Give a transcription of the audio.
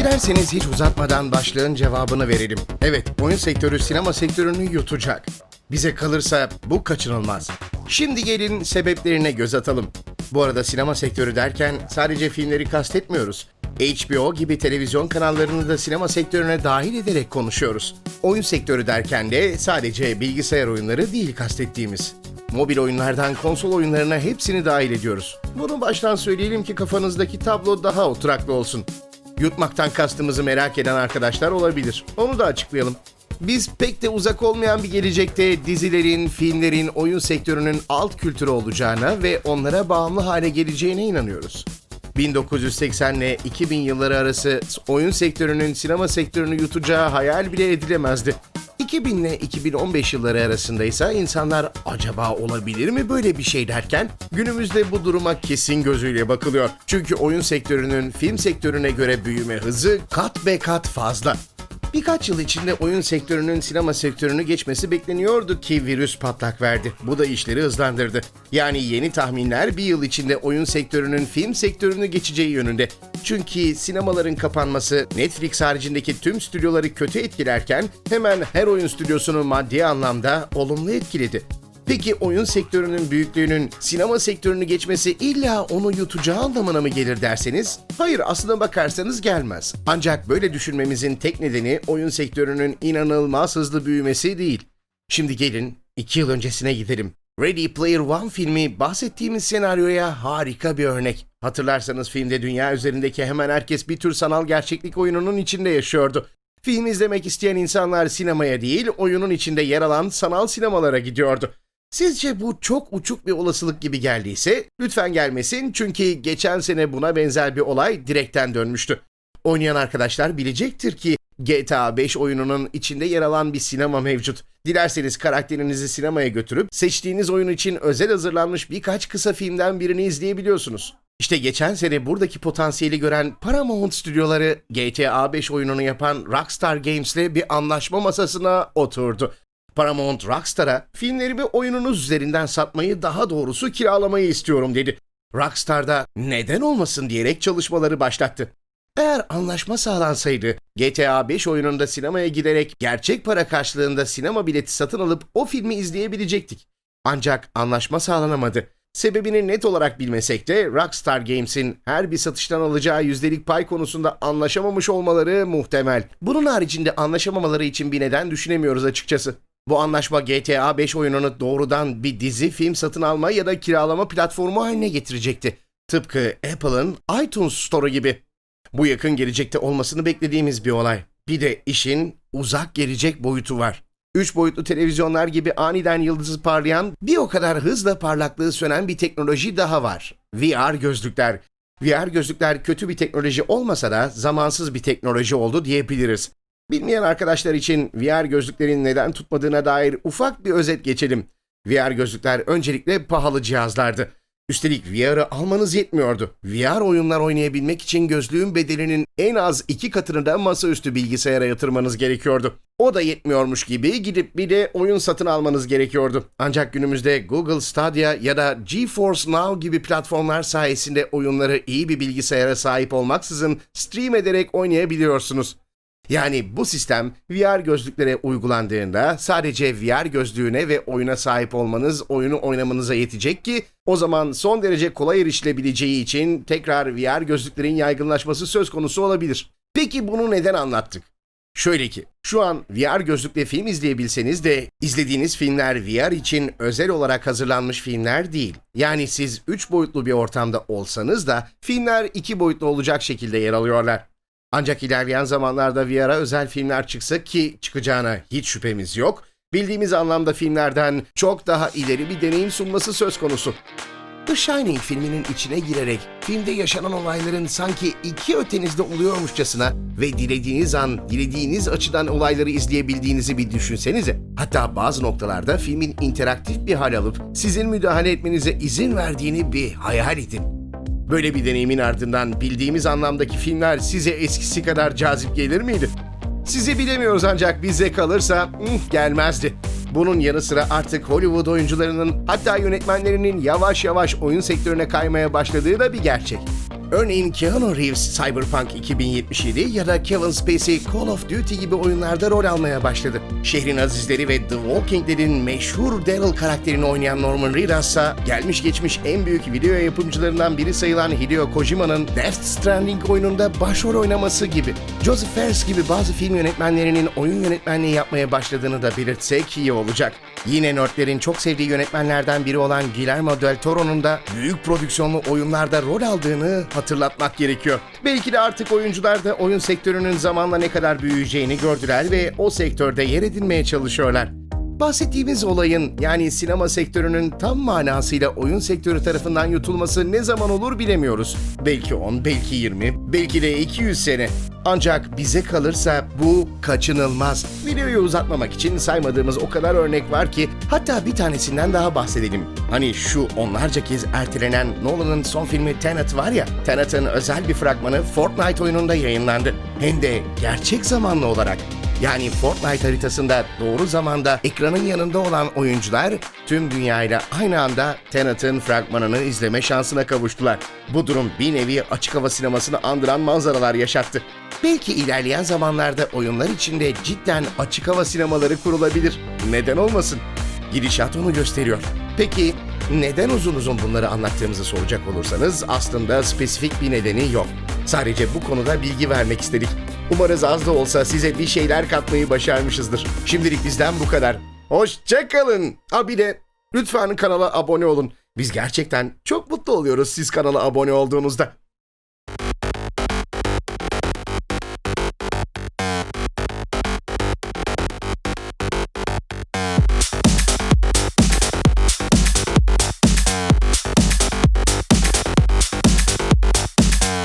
Dilerseniz hiç uzatmadan başlığın cevabını verelim. Evet, oyun sektörü sinema sektörünü yutacak. Bize kalırsa bu kaçınılmaz. Şimdi gelin sebeplerine göz atalım. Bu arada sinema sektörü derken sadece filmleri kastetmiyoruz. HBO gibi televizyon kanallarını da sinema sektörüne dahil ederek konuşuyoruz. Oyun sektörü derken de sadece bilgisayar oyunları değil kastettiğimiz. Mobil oyunlardan konsol oyunlarına hepsini dahil ediyoruz. Bunu baştan söyleyelim ki kafanızdaki tablo daha oturaklı olsun. Yutmaktan kastımızı merak eden arkadaşlar olabilir. Onu da açıklayalım. Biz pek de uzak olmayan bir gelecekte dizilerin, filmlerin, oyun sektörünün alt kültürü olacağına ve onlara bağımlı hale geleceğine inanıyoruz. 1980 ile 2000 yılları arası oyun sektörünün sinema sektörünü yutacağı hayal bile edilemezdi. 2000 ile 2015 yılları arasında ise insanlar acaba olabilir mi böyle bir şey derken günümüzde bu duruma kesin gözüyle bakılıyor. Çünkü oyun sektörünün film sektörüne göre büyüme hızı kat be kat fazla. Birkaç yıl içinde oyun sektörünün sinema sektörünü geçmesi bekleniyordu ki virüs patlak verdi. Bu da işleri hızlandırdı. Yani yeni tahminler bir yıl içinde oyun sektörünün film sektörünü geçeceği yönünde. Çünkü sinemaların kapanması Netflix haricindeki tüm stüdyoları kötü etkilerken hemen her oyun stüdyosunu maddi anlamda olumlu etkiledi. Peki oyun sektörünün büyüklüğünün sinema sektörünü geçmesi illa onu yutacağı anlamına mı gelir derseniz? Hayır aslına bakarsanız gelmez. Ancak böyle düşünmemizin tek nedeni oyun sektörünün inanılmaz hızlı büyümesi değil. Şimdi gelin iki yıl öncesine gidelim. Ready Player One filmi bahsettiğimiz senaryoya harika bir örnek. Hatırlarsanız filmde dünya üzerindeki hemen herkes bir tür sanal gerçeklik oyununun içinde yaşıyordu. Film izlemek isteyen insanlar sinemaya değil, oyunun içinde yer alan sanal sinemalara gidiyordu. Sizce bu çok uçuk bir olasılık gibi geldiyse lütfen gelmesin çünkü geçen sene buna benzer bir olay direkten dönmüştü. Oynayan arkadaşlar bilecektir ki GTA 5 oyununun içinde yer alan bir sinema mevcut. Dilerseniz karakterinizi sinemaya götürüp seçtiğiniz oyun için özel hazırlanmış birkaç kısa filmden birini izleyebiliyorsunuz. İşte geçen sene buradaki potansiyeli gören Paramount stüdyoları GTA 5 oyununu yapan Rockstar Games'le bir anlaşma masasına oturdu. Paramount Rockstar'a filmlerimi oyununuz üzerinden satmayı daha doğrusu kiralamayı istiyorum dedi. Rockstar da neden olmasın diyerek çalışmaları başlattı. Eğer anlaşma sağlansaydı GTA 5 oyununda sinemaya giderek gerçek para karşılığında sinema bileti satın alıp o filmi izleyebilecektik. Ancak anlaşma sağlanamadı. Sebebini net olarak bilmesek de Rockstar Games'in her bir satıştan alacağı yüzdelik pay konusunda anlaşamamış olmaları muhtemel. Bunun haricinde anlaşamamaları için bir neden düşünemiyoruz açıkçası. Bu anlaşma GTA 5 oyununu doğrudan bir dizi, film satın alma ya da kiralama platformu haline getirecekti. Tıpkı Apple'ın iTunes Store'u gibi. Bu yakın gelecekte olmasını beklediğimiz bir olay. Bir de işin uzak gelecek boyutu var. Üç boyutlu televizyonlar gibi aniden yıldızı parlayan, bir o kadar hızla parlaklığı sönen bir teknoloji daha var. VR gözlükler. VR gözlükler kötü bir teknoloji olmasa da zamansız bir teknoloji oldu diyebiliriz. Bilmeyen arkadaşlar için VR gözlüklerin neden tutmadığına dair ufak bir özet geçelim. VR gözlükler öncelikle pahalı cihazlardı. Üstelik VR'ı almanız yetmiyordu. VR oyunlar oynayabilmek için gözlüğün bedelinin en az iki katını da masaüstü bilgisayara yatırmanız gerekiyordu. O da yetmiyormuş gibi gidip bir de oyun satın almanız gerekiyordu. Ancak günümüzde Google Stadia ya da GeForce Now gibi platformlar sayesinde oyunları iyi bir bilgisayara sahip olmaksızın stream ederek oynayabiliyorsunuz. Yani bu sistem VR gözlüklere uygulandığında sadece VR gözlüğüne ve oyuna sahip olmanız oyunu oynamanıza yetecek ki o zaman son derece kolay erişilebileceği için tekrar VR gözlüklerin yaygınlaşması söz konusu olabilir. Peki bunu neden anlattık? Şöyle ki, şu an VR gözlükle film izleyebilseniz de izlediğiniz filmler VR için özel olarak hazırlanmış filmler değil. Yani siz 3 boyutlu bir ortamda olsanız da filmler 2 boyutlu olacak şekilde yer alıyorlar. Ancak ilerleyen zamanlarda VR'a özel filmler çıksa ki çıkacağına hiç şüphemiz yok, bildiğimiz anlamda filmlerden çok daha ileri bir deneyim sunması söz konusu. The Shining filminin içine girerek filmde yaşanan olayların sanki iki ötenizde oluyormuşçasına ve dilediğiniz an, dilediğiniz açıdan olayları izleyebildiğinizi bir düşünsenize. Hatta bazı noktalarda filmin interaktif bir hal alıp sizin müdahale etmenize izin verdiğini bir hayal edin. Böyle bir deneyimin ardından bildiğimiz anlamdaki filmler size eskisi kadar cazip gelir miydi? Sizi bilemiyoruz ancak bize kalırsa hmm, gelmezdi. Bunun yanı sıra artık Hollywood oyuncularının hatta yönetmenlerinin yavaş yavaş oyun sektörüne kaymaya başladığı da bir gerçek. Örneğin Keanu Reeves Cyberpunk 2077 ya da Kevin Spacey Call of Duty gibi oyunlarda rol almaya başladı. Şehrin azizleri ve The Walking Dead'in meşhur Daryl karakterini oynayan Norman Reedus ise gelmiş geçmiş en büyük video yapımcılarından biri sayılan Hideo Kojima'nın Death Stranding oyununda başrol oynaması gibi. Joseph Fares gibi bazı film yönetmenlerinin oyun yönetmenliği yapmaya başladığını da belirtsek iyi olacak. Yine nerdlerin çok sevdiği yönetmenlerden biri olan Guillermo del Toro'nun da büyük prodüksiyonlu oyunlarda rol aldığını hatırlatmak gerekiyor. Belki de artık oyuncular da oyun sektörünün zamanla ne kadar büyüyeceğini gördüler ve o sektörde yer edinmeye çalışıyorlar. Bahsettiğimiz olayın yani sinema sektörünün tam manasıyla oyun sektörü tarafından yutulması ne zaman olur bilemiyoruz. Belki 10, belki 20, belki de 200 sene. Ancak bize kalırsa bu kaçınılmaz. Videoyu uzatmamak için saymadığımız o kadar örnek var ki hatta bir tanesinden daha bahsedelim. Hani şu onlarca kez ertelenen Nolan'ın son filmi Tenet var ya, Tenet'in özel bir fragmanı Fortnite oyununda yayınlandı. Hem de gerçek zamanlı olarak. Yani Fortnite haritasında doğru zamanda ekranın yanında olan oyuncular tüm dünyayla aynı anda Tenet'in fragmanını izleme şansına kavuştular. Bu durum bir nevi açık hava sinemasını andıran manzaralar yaşattı. Belki ilerleyen zamanlarda oyunlar içinde cidden açık hava sinemaları kurulabilir. Neden olmasın? Gidişat onu gösteriyor. Peki neden uzun uzun bunları anlattığımızı soracak olursanız aslında spesifik bir nedeni yok. Sadece bu konuda bilgi vermek istedik. Umarız az da olsa size bir şeyler katmayı başarmışızdır. Şimdilik bizden bu kadar. Hoşçakalın. Ha bir de lütfen kanala abone olun. Biz gerçekten çok mutlu oluyoruz siz kanala abone olduğunuzda.